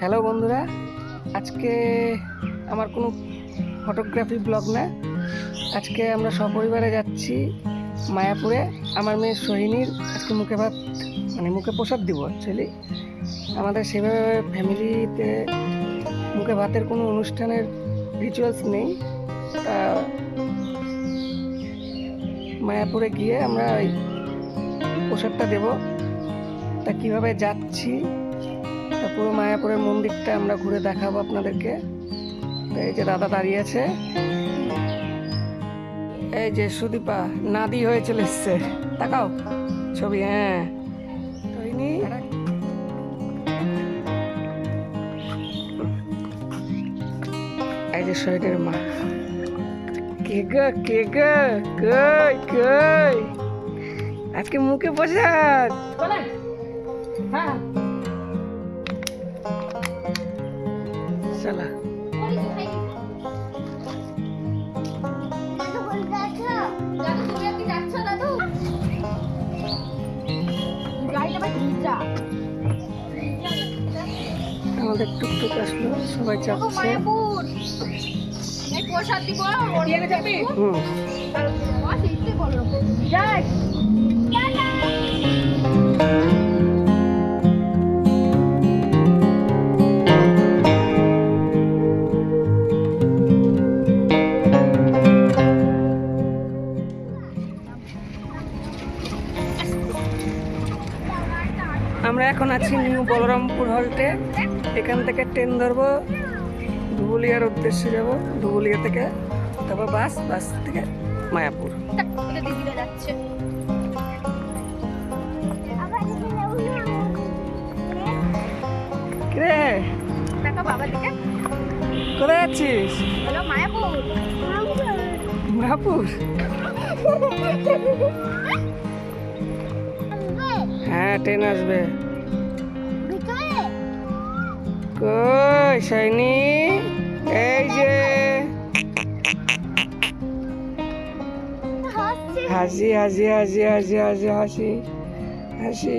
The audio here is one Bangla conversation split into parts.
হ্যালো বন্ধুরা, আজকে আমার কোনো ফটোগ্রাফি ব্লগ না। আজকে আমরা সপরিবারে যাচ্ছি মায়াপুরে। আমার মেয়ে সোহিনীর আজকে মুখে ভাত মানে মুখে প্রসাদ দিব অ্যাকচুয়ালি আমাদের সেভাবে ফ্যামিলিতে মুখে ভাতের কোনো অনুষ্ঠানের রিচুয়ালস নেই। মায়াপুরে গিয়ে আমরা ওই প্রসাদটা দেব। তা কীভাবে যাচ্ছি পুরো মায়াপুরের মন্দিরটা আমরা ঘুরে দেখাবো আপনাদেরকে। এই যে দাদা দাঁড়িয়ে আছে। এই যে সুদীপা, নাদি হয়ে চলে এসছে। তাকাও, ছবি হ্যাঁ। এই যে মা। কে কে আজকে মুখে প্রসাদ হ্যাঁ। চলা। আমাদের টুকটুক আসলো সবাই চাপছে হুম। আছি নিউ বলরামপুর হল্টে এখান থেকে ট্রেন ধরবো, ধুবুলিয়ার উদ্দেশ্যে যাব, ধুবুলিয়া থেকে, তারপর বাস বাস থেকে মায়াপুর। কোথায় মায়াপুর মায়াপুর। হ্যাঁ ট্রেন আসবে। কই শাইনি এই যে হাসি হাসি হাসি হাসি হাসি হাসি হাসি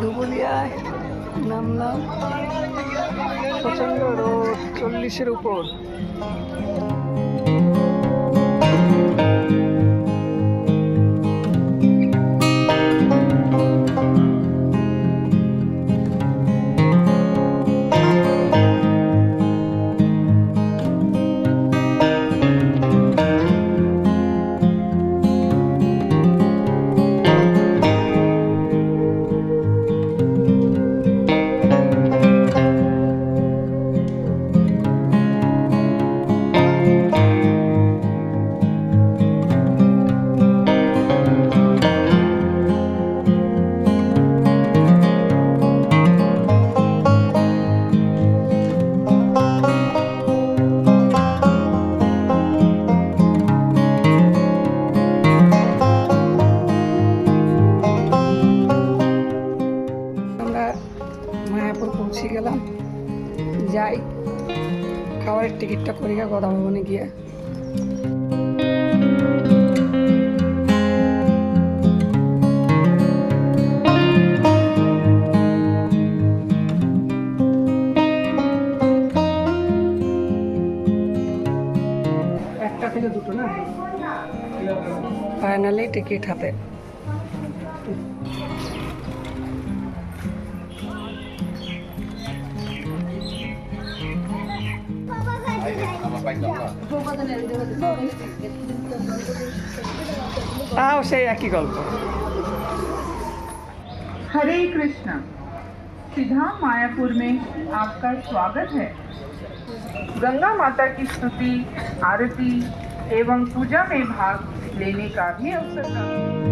দুবুলিয়ায় নামলাম প্রচণ্ড রোদ চল্লিশের উপর। খাবারের টিকিটটা করি গদা ভবনে গিয়ে। একটা থেকে দুটো না? ফাইনালি টিকিট হাতে। তাও সেই একই গল্প हरे कृष्णा सीधा मायापुर में आपका स्वागत है गंगा माता की स्तुति आरती एवं पूजा में भाग लेने का भी अवसर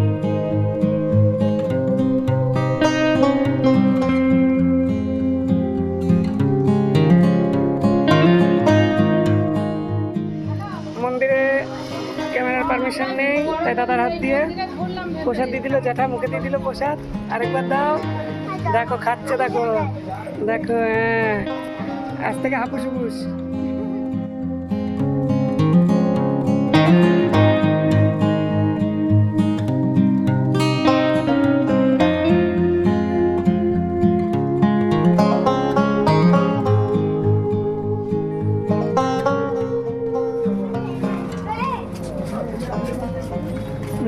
মন্দিরে ক্যামেরার পারমিশন নেই, তাই দাদার হাত দিয়ে প্রসাদ দিয়ে দিল জ্যাঠা, মুখে দিয়ে দিল প্রসাদ। আরেকবার দাও। দেখো, খাচ্ছে, দেখো। দেখো হ্যাঁ। আজ থেকে হাপুস হুপুস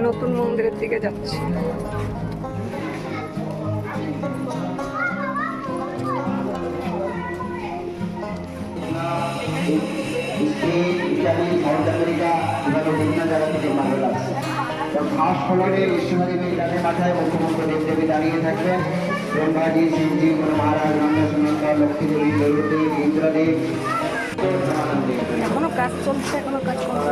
নতুন মন্দিরের দিকে যাচ্ছে। স্ক্রিন ইত্যাদি সাহিত্য পত্রিকা এভাবে বিভিন্ন জায়গা থেকে ভালো লাগছে তো ফার্স্ট ফ্লোরে বিশ্বদেবী তাদের মাথায় মুখ্যমন্ত্রী দেবদেবী দাঁড়িয়ে থাকবেন ব্রহ্মাজি শিবজি মহারাজ ইন্দ্রদেব এখনও কাজ চলছে এখনও কাজ চলছে